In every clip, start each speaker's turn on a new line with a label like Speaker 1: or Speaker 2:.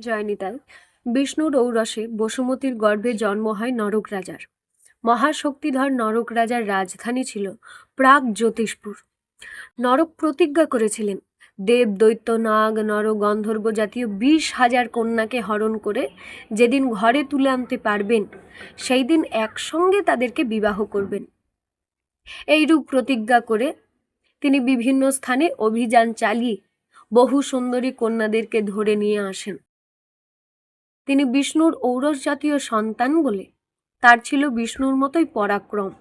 Speaker 1: জয়নিতাই বিষ্ণুর ঔরসে বসুমতীর গর্ভে জন্ম হয় নরক রাজার। মহাশক্তিধর নরক রাজার রাজধানী ছিল প্রাগ জ্যোতিষপুর। নরক প্রতিজ্ঞা করেছিলেন, দেব, দৈত্য, নাগ নর গন্ধর্ব জাতীয় বিশ হাজার কন্যাকে হরণ করে যেদিন ঘরে তুলে আনতে পারবেন, সেই দিন একসঙ্গে তাদেরকে বিবাহ করবেন। এইরূপ প্রতিজ্ঞা করে তিনি বিভিন্ন স্থানে অভিযান চালিয়ে বহু সুন্দরী কন্যাদেরকে ধরে নিয়ে আসেন। তিনি বিষ্ণুর ঔরস জাতীয় সন্তান বলে, তার ছিল বিষ্ণুর মতোই পরাক্রম।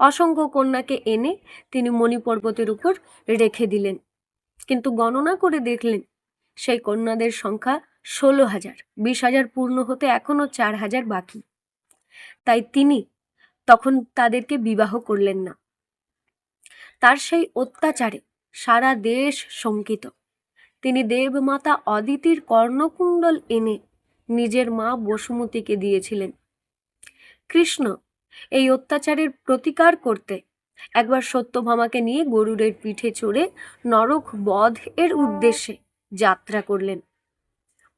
Speaker 1: অসংখ্য কন্যাকে এনে তিনি মণিপর্বতের উপর রেখে দিলেন, কিন্তু গণনা করে দেখলেন, সেই কন্যাদের সংখ্যা ষোলো হাজার, বিশ হাজার পূর্ণ হতে এখনও চার হাজার বাকি। তাই তিনি তখন তাদেরকে বিবাহ করলেন না। তার সেই অত্যাচারে সারা দেশ শঙ্কিত। তিনি দেবমাতা অদিতির কর্ণকুণ্ডল এনে নিজের মা বসুমতীকে দিয়েছিলেন। কৃষ্ণ, এই অত্যাচারের প্রতিকার করতে একবার সত্যভামাকে নিয়ে গরুরের পিঠে চড়ে নরক বধ এর উদ্দেশ্যে যাত্রা করলেন।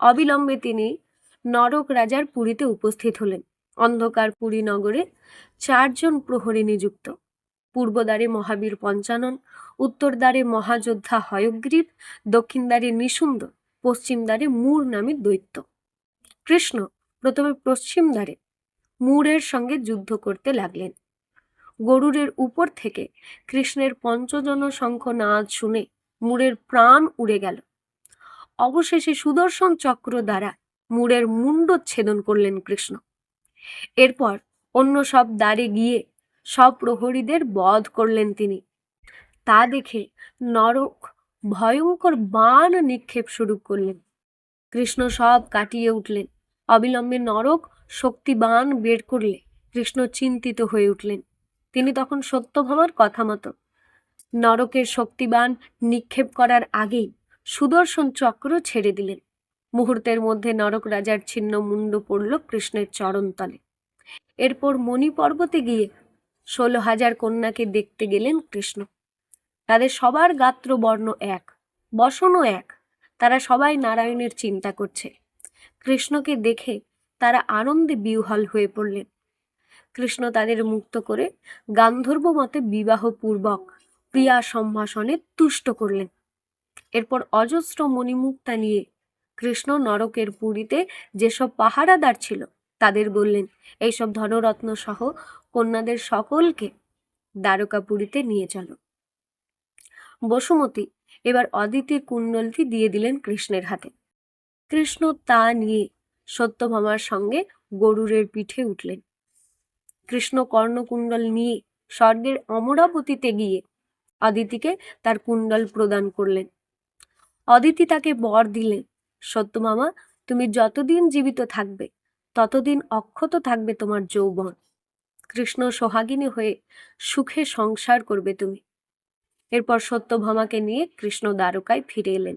Speaker 1: অবিলম্বে তিনি নরক রাজার পুরীতে উপস্থিত হলেন। অন্ধকার পুরী নগরে চারজন প্রহরী নিযুক্ত। পূর্বদ্বারে মহাবীর পঞ্চানন উত্তর দ্বারে মহাযোদ্ধা হয়গ্রীব দক্ষিণ দ্বারে নিশুম্ব পশ্চিম দ্বারে মূর নামে দৈত্য। কৃষ্ণ প্রথমে পশ্চিম দ্বারে মূরের সঙ্গে যুদ্ধ করতে লাগলেন। গরুরের উপর থেকে কৃষ্ণের পঞ্চজন শঙ্খ নাদ শুনে মূরের প্রাণ উড়ে গেল। অবশেষে সুদর্শন চক্র দ্বারা মূরের মুণ্ডচ্ছেদন করলেন কৃষ্ণ। এরপর অন্য সব দ্বারে গিয়ে সব প্রহরীদের বধ করলেন তিনি। তা দেখে নরক ভয়ঙ্কর বাণ নিক্ষেপ শুরু করলেন। কৃষ্ণ সব কাটিয়ে উঠলেন। অবিলম্বে নরক শক্তিবান বের করলে কৃষ্ণ চিন্তিত হয়ে উঠলেন। তিনি তখন সত্যভামার কথা মতো নরকের শক্তিবান নিক্ষেপ করার আগেই সুদর্শন চক্র ছেড়ে দিলেন। মুহূর্তের মধ্যে নরক রাজার ছিন্ন মুন্ড পড়ল কৃষ্ণের চরণতলে এরপর মণি পর্বতে গিয়ে ষোলো হাজার কন্যাকে দেখতে গেলেন কৃষ্ণ। তাদের সবার গাত্র বর্ণ এক, বসনও এক। তারা সবাই নারায়ণের চিন্তা করছে। কৃষ্ণকে দেখে তারা আনন্দে বিহ্বল হয়ে পড়লেন। কৃষ্ণ তাদের মুক্ত করে গান্ধর্ব মতে বিবাহপূর্বক প্রিয়া সম্ভাষণে তুষ্ট করলেন। এরপর অজস্র মণিমুক্তা নিয়ে কৃষ্ণ নরকের পুরীতে যেসব পাহারাদার ছিল, তাদের বললেন, এইসব ধনরত্ন সহ কন্যাদের সকলকে দ্বারকাপুরীতে নিয়ে চলো। বসুমতী এবার অদিতির কুণ্ডলটি দিয়ে দিলেন কৃষ্ণের হাতে। কৃষ্ণ তা নিয়ে সত্যভামার সঙ্গে গরুরের পিঠে উঠলেন। কৃষ্ণ কর্ণকুণ্ডল নিয়ে স্বর্গের অমরাবতীতে গিয়ে অদিতিকে তার কুণ্ডল প্রদান করলেন। অদিতি তাকে বর দিলেন, সত্যমামা, তুমি যতদিন জীবিত থাকবে, ততদিন অক্ষত থাকবে তোমার যৌবন। কৃষ্ণ সোহাগিনী হয়ে সুখে সংসার করবে তুমি। এরপর সত্যভামাকে নিয়ে কৃষ্ণ দ্বারকায় ফিরে এলেন।